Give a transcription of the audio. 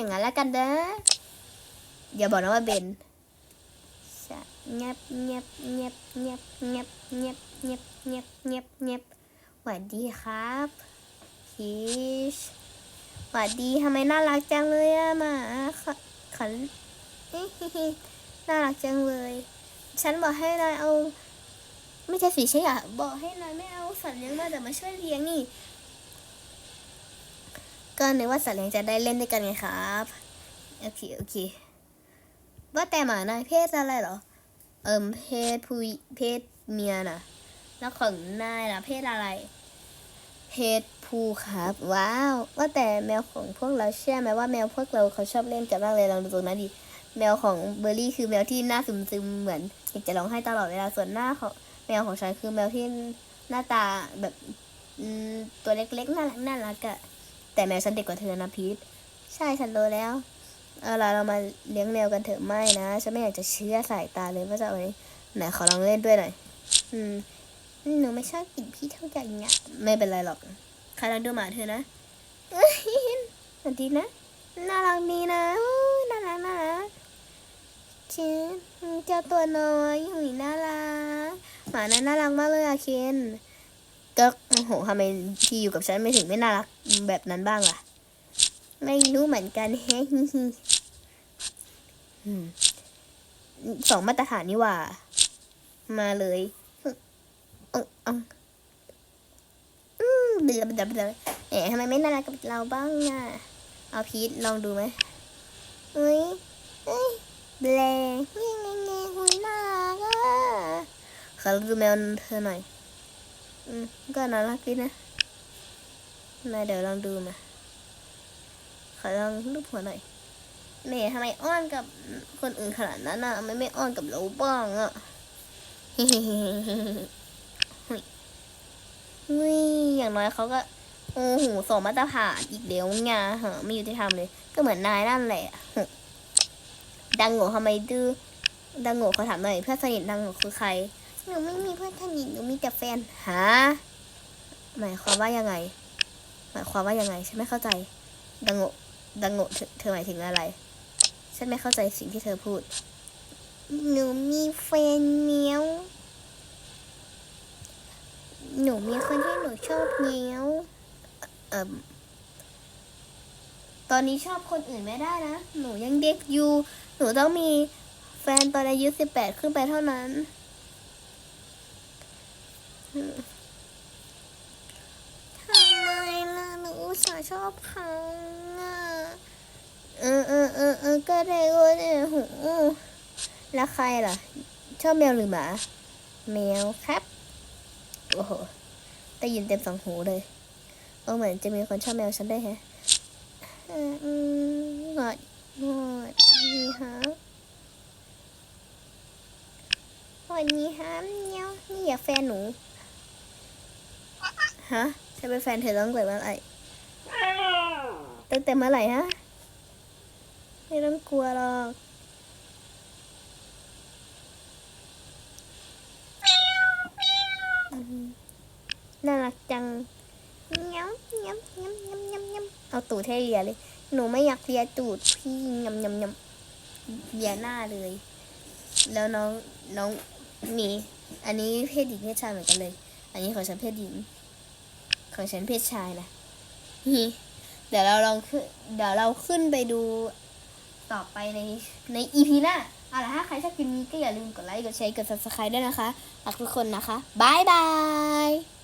อย่างนั้นแล้วกันนะอย่าบอกนะว่าเบนเงียบเงียบเงียบเงียบเงียบเงียบเงียบเงียบเงียบเงียบสวัสดีครับคิชสวัสดีทำไมน่ารักจังเลยอะมาขันน่ารักจังเลย ฉันบอกให้นายเอา ไม่ใช่สิใช่อะบอกให้นายไม่เอาสัตว์เลี้ยงมาแต่มาช่วยเลี้ยงนี่ ก็นึกว่าสัตว์เลี้ยงจะได้เล่นด้วยกันไงครับโอเคโอเค ว่าแต่หมานายเพศอะไรเหรอ เอิมเพศผู้เพศเมียนะแล้วของนายล่ะเพศอะไรเพศผู้ครับ ว้าว ว่าแต่แมวของพวกเราเชื่อไหมว่าแมวพวกเราเขาชอบเล่นกันมากเลยลองดูตรงนั้นดิแมวของเบอร์รี่คือแมวที่หน้าซึมๆเหมือนอยากจะร้องไห้ตลอดเวลาส่วนหน้าของแมวของฉันคือแมวที่หน้าตาแบบตัวเล็กๆน่ารักน่ารักอะ แต่แมวฉันเด็กกว่าเธอนะพีทใช่ฉันโตแล้ว เอาล่ะเรามาเลี้ยงแมวกันเถอะไม่นะ ฉันไม่อยากจะเชื่อสายตาเลยว่าจะเอาไว้ไหนขอลองเล่นด้วยหน่อย อืม หนูไม่ชอบกลิ่นพี่เท่าไหร่เนี่ยไม่เป็นไรหรอกใครลองดูหมาเธอนะเอ้ยสวัสดีนะ น่ารักดีนะ น่ารักน่ารักเคนเจ้าตัวน้อยหุยน่ารัก หมานั้นน่ารักมากเลยอะเคน ก็โอ้โหทำไมพี่อยู่กับฉันไม่ถึงไม่น่ารักแบบนั้นบ้างล่ะ ไม่รู้เหมือนกันแฮะฮิฮิสองมาตรฐานนี่ว่า มาเลยออเอออืมเบลาเบลาเบลาเอ๋ทำไมไม่น่ารักกับเราบ้างอะ เอาพีทลองดูไหมเอ้ยเอ้ยแบลเงี้ยเงี้ยเงี้ยหุยน่ารักอะขอดูแมวเธอหน่อย อืมก็น่ารักดีนะมาเดี๋ยวลองดูมา ขอลองรูปหัวหน่อยแม่ทำไมอ้อนกับคนอื่นขนาดนั้นน่ะไม่ไม่อ้อนกับเราบ้างอะนี่อย่างน้อยเขาก็ โอ้โหสองมาตรฐานอีกเดี๋ยวงาเหอะไม่ยุติธรรมเลย ก็เหมือนนายนั่นแหละดังโง่ทำไมดื้อดังโง่เขาถามหน่อยเพื่อนสนิทดังโง่คือใคร หนูไม่มีเพื่อนสนิทหนูมีแต่แฟนฮะหมายความว่ายังไง หมายความว่ายังไงฉันไม่เข้าใจดังโง่ดังโง่เธอหมายถึงอะไร ฉันไม่เข้าใจสิ่งที่เธอพูด หนูมีแฟนเมียว หนูมีคนที่หนูชอบเมียวเอ่มตอนนี้ชอบคนอื่นไม่ได้นะ หนูยังเด็กอยู่ หนูต้องมีแฟนตอนอายุสิบแปดขึ้นไปเท่านั้น ทำไมล่ะหนูอุตส่าห์ชอบเขาอะเออเออเออเออก็ได้ก็ได้โหแล้วใครล่ะ ชอบแมวหรือหมา แมวครับ โอ้โหได้ยินเต็มสองหูเลยเออเหมือนจะมีคนชอบแมวฉันได้วยแฮะอืมหงอดหงอดนี่ฮะวันนี้ฮะเนี้ยนี่อยากแฟนหนู ฮะฉันเป็นแฟนเธอตั้งแต่เมื่อไหร่ตั้งแต่เมื่อไหร่ฮะ ไม่ต้องกลัวหรอกน่ารักจังย้ำย้ำย้ำย้ำย้ำย้ำเอาตูดให้เลียเลย หนูไม่อยากเลียตูดพี่ย้ำย้ำย้ำเลียหน้าเลย แล้วน้องน้องมีอันนี้เพศหญิงเพศชายเหมือนกันเลย อันนี้ของฉันเพศหญิง ของฉันเพศชายนะเดี๋ยวเราลองขึ้นเดี๋ยวเราขึ้นไปดูต่อไปในในอีพีหน้าเอาล่ะถ้าใครชอบคลิปนี้ก็อย่าลืมกดไลค์กดแชร์กดซับสไคร b e ด้วยนะคะรักทุกคนนะคะบายบาย